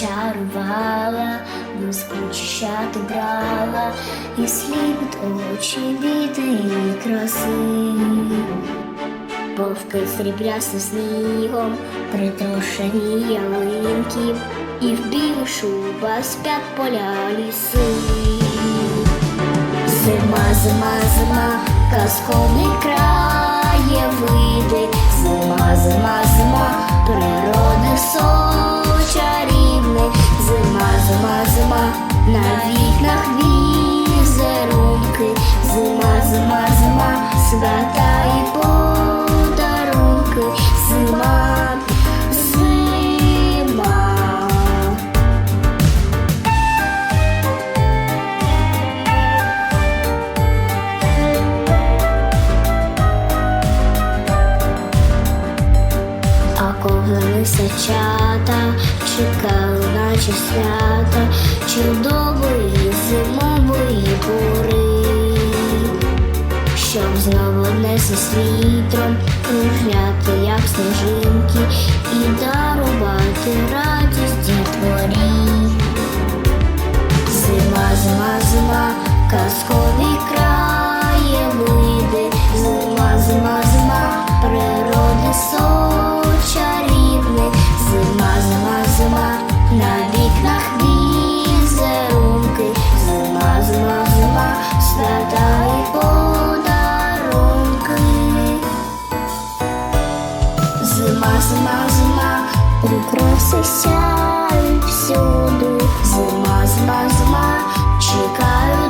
чарувала, блискучищати брала, і слід очі біди і краси. Вовки сріблястим снігом, притрушені ялинки, і в білих шубах спять поля ліси. Зима, зима, зима, казковий на вікнах візерунки, зима, зима, зима, свята і подарунки, зима, зима. А коли сачата чекали наші свята, чудової зимової пори, щоб знову несе світром кружляти, як сніжинки, і дарувати радість і творі. Зима, зима, зима, казкові краєвиди, зима, зима, зима, природи сон. зима, зима, прикраси всюду, зима, зима, зима, чекаю.